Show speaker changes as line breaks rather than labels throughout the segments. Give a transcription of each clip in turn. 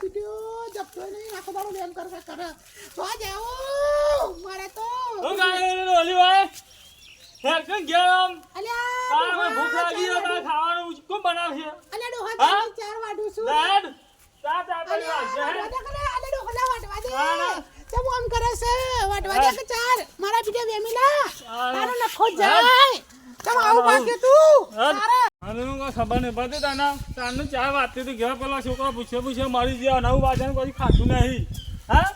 બીટીઓ જપતો નહીં આખો દાડો વેમ કર કર કરે તો જાઓ મારે તો
હું કાંઈ ઓલી ભાઈ હેર કેમ ગેમ
અલ્યા
તારે ભૂખ લાગી છે તારે. ખાવાનું કોણ બનાવશે
અલ્યા ડોહા, ચાર- ચાર વાડું છું.
દાદ ચા ચા
પર
વાજે હે
અલ્યા ડોહા, ના દે.
ના, ના.
કરે છે? વાટવા દે કે ચાર. મારા બીટા વેમીલા.
હા.
તારો નખો જાય. ચમ આવું પાક્યું તું?
હા.
તારે.
અને હું કોઈ ખબર નહીં. પડતી તને તારનું ચા વાતતી હતી ઘેર પેલા છોકરો પૂછ્યો પૂછ્યો મારી જે નવું વાંચન કોઈ ખાતું નહીં. હા?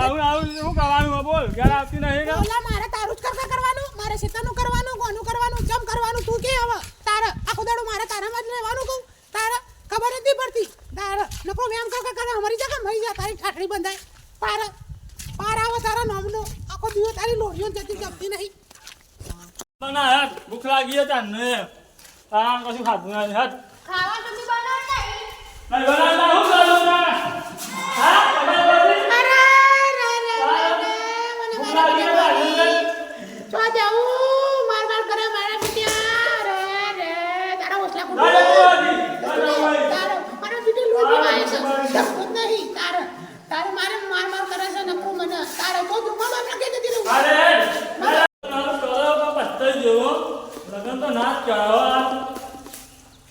આવું આવું શું કરવાનું બોલ? ઘેર આવતી નહીં કે?
ઓલા મારે તારું જ કરતા કરવાનું મારે શેતાનું કરવાનું કોનું કરવાનું ચમ કરવાનું તું કે હવે? તારે આખો દાડો મારે તારામાં જ રહેવાનું કહું? તારે ખબર નથી પડતી. તારે લોકો વેમ કર કર અમારી જગા મરી જા? તારી ઠાઠડી બંધાય. પાર પાર આવો તારા નામનો આખો દિવસ તારી લોહીઓ જતી જમતી નહીં.
ના ભૂખ લાગી હતા તારને આ કશું ખાતું નહીં હેટ
ખાવા નથી બનાવતા
નહીં બનાવતા હું કરું ને હા તારે પડી?
અરે રે રે રે રે મને
ભૂખ
મારા
લાગી છે
બીજા
તારને?
જો જાઉં માર માર કરે મારા બીટા રે રે તારા ઓછલા કુટુંબ
ના જવું નથી. ના જવું નહીં.
તારો મારો બીટુ લોહી વાય છે ડખું જ નહીં તારે તારે મારે માર માર કરે છે નકરું મને તારે તો દુકાન આપણે કે જતી રહું
અરે હેટ. તારું કરો તો પત્તર જેવો લગન તો ના જ કરાવો આ.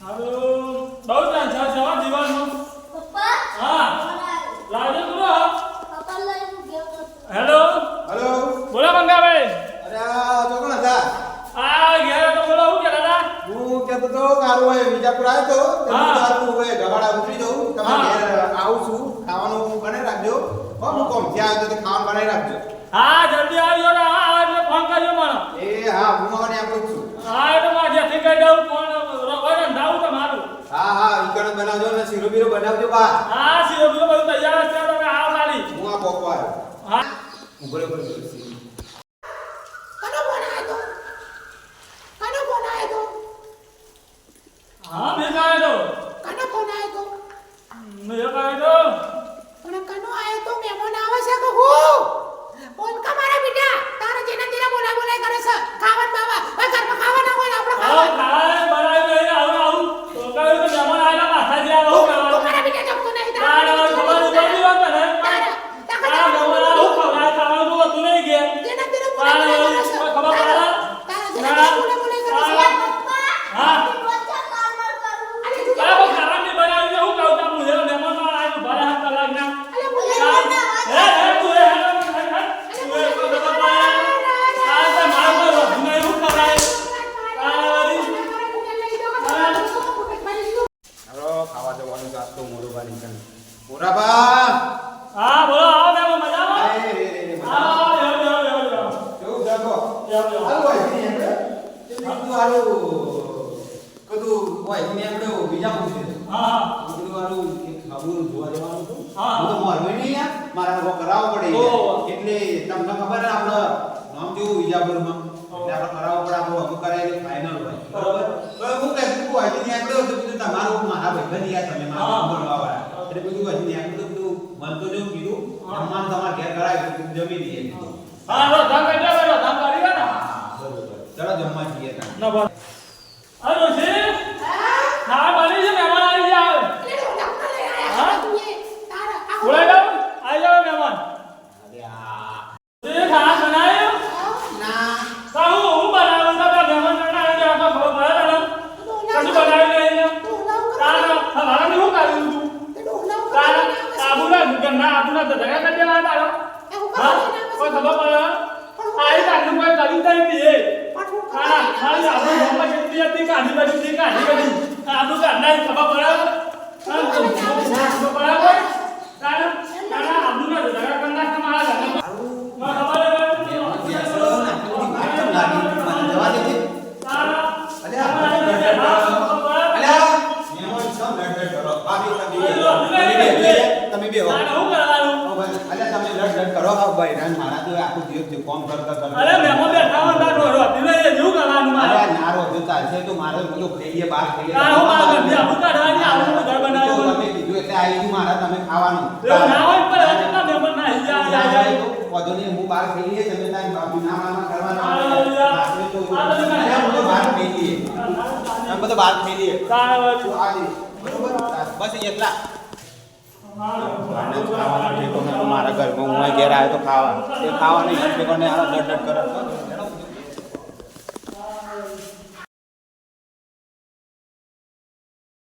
હારું. બહુ ટેન્શન છે હો જીવનનું.
પપ્પા
હા લાવજો તું હો.
પપ્પા લઈ હું ગયો તો
હેલો
હલો
બોલો મંગાભાઈ
અરે આ તો કોણ હતા
આ ઘેર તો બોલો હું કહેતા હતા
હું કહેતો તો કારું હોય વિજાપુર આવ્યો તો સારું હોય ગવાડા ઉતરી દઉં. તમારે ઘેર આવું છું ખાવાનું બનાવી રાખજો. હો હું કોમ ત્યાં આવ્યો તો ખાવાનું બનાવી રાખજો.
હા જલ્દી આવજો ને. હા એટલે ફોન કરજો મને.
એ હા હું મને જ છું.
હા એટલે મારે જેથી કહી દઉં ફોન રખોય રંધાવું તમારું
હા હા ઈકણ બનાવજો ને શીરો બીરો બનાવજો બા.
હા શીરો બીજો બધું તૈયાર છે તમે આવો ખાલી.
હું આ પોકો આવ્યો
હા.
ઉભરે રહ્યો, ઊભો રહ્યો.
કનો ફોન આયો તો કનો ફોન આયો તો
હા મેં કહ્યું તો
કનો ફોન આયો તો
મેં કહ્યું તો
પણ કનો આયો તો મહેમાન આવે છે કે હું બોલ કા મારા બેટા તારે જેના તેના બોલા બોલાય કરે છે ખાવન બાવા હવે ઘરમાં ખાવાના હોય ને આપણે
આવો
ખાવા
ખાય બનાવી દઈએ આવું આવું તો કહ્યું તો મહેમાન આવેલા પાછા જે આવું
તું
કરવાનું
મારા બેટા જમતો નહીં
તારે હવે ખબર નથી પડતી હોત ને
તારે તારે
આ મહેમાન આવું ખવડાવે ખાવાનું તો હોતું નહીં ઘેર
જેના તેના બોલા
તારે
બોલાય કરે છે
ખબર પડે
તારે જેના તેના બોલા બોલાય કરે છે
પપ્પા
હા
વચ્ચે માર માર કરું
અરે તું
બરાબર ખાવાની બનાવી છે હું કહું તમને હું મહેમાનમાં આવ્યો ભલે હાથ કલાક ના
અરે બોલે
હે હે તું એ હેલો તું એ તો ખબર પડે આ તો મારું કોઈ વધુ નહીં હું ખવડાય
હાલો ખાવા જવાનું છે આજ તો મોડું બા નીકળ મોરાબા
હા બોલો આવો મેમ મજામાં?
અરે રે રે રે મજા.
આવો યો યો યો યો
કેવું જાગો
યો યો
ને આપણે? તે બીજું હારું કદું હોય ને આપણે બીજા પૂછીએ
હા હા.
બધું હારું ખાવું જોવા જવાનું હતું.
હા.
તો મોરબી નહીં યાર મારા લોકો કરાવવો પડે એટલે તમને ખબર ને આપણે નામ જેવું વિજાપુરમાં? એટલે આપણે કરાવવો પડે આપણે અમુક કરાય ફાઇનલ હોય. બરાબર. તો હું કહેતું તો તમારું મારા ભાઈ યાર તમે મારા બોલવા એટલે બધું ત્યાં ગયો તો કીધું મન તો જેવું કીધું
હા.
તમાર ઘેર કરાય તો જમી દઈએ
હા હા ધામ કરી ધામ દો ને
બરોબર ચલો જમવા જઈએ.
ના બસ હલો છે હા બની છે મહેમાન આવી જાવ બોલાઈ જાવ આવી જાવ મહેમાન
અરે આ
તે ખાસ બનાવ્યું
ના
તો હું હું બનાવું તો બે મહેમાન ના આવી જાવ તો ખબર પડે ને કશું બનાવી નહીં ને તારા હવારે હું કર્યું તું તારા આબુના ઘરના આબુના તો ધગા કરી દેવા તારો હા કોઈ ખબર પડે આઈ તારનું કોઈ કરી દઈ દીએ હા ખાલી આપણું કાઢી બાજુ થી કાઢી બાજુ આપણું કાઢના ખબર પડે. હા
ભાઈ મારા તો આખું દિવસ જે કોમ કરતા કરતા
અરે મેમો બેઠા હોય તાર રોડો દિલે એ જેવું કરવાનું મારે.
અરે નારો જો ચાલશે તો મારે બધું ખાઈએ બહાર ખાઈએ
તાર હું મારા ઘરથી આબુ કાઢવાની આબુ ઘર બનાવ્યું
તમે કીધું એટલે આવી છું મારા તમે ખાવાનું.
ના હોય પણ હવે કેટલા મહેમાન ના આવી જાય આવી જાય
વધુ નહીં હું બહાર ખાઈ તમે તારી બાપી ના માના કરવાના
આ
તો
આ બધું કરે.
અલ્યા, હું તો બહાર ખાઈ લઈએ. બધું બહાર ખાઈ લઈએ.
તાર
તો આ લે. બરોબર? બસ એટલા. અને ખાવાનો ઠેકો તો મારા ઘરમાં હું ઘેર આવ્યો તો ખાવા એ ખાવા નહીં ઠેકો ને આ ડટ ડટ કરે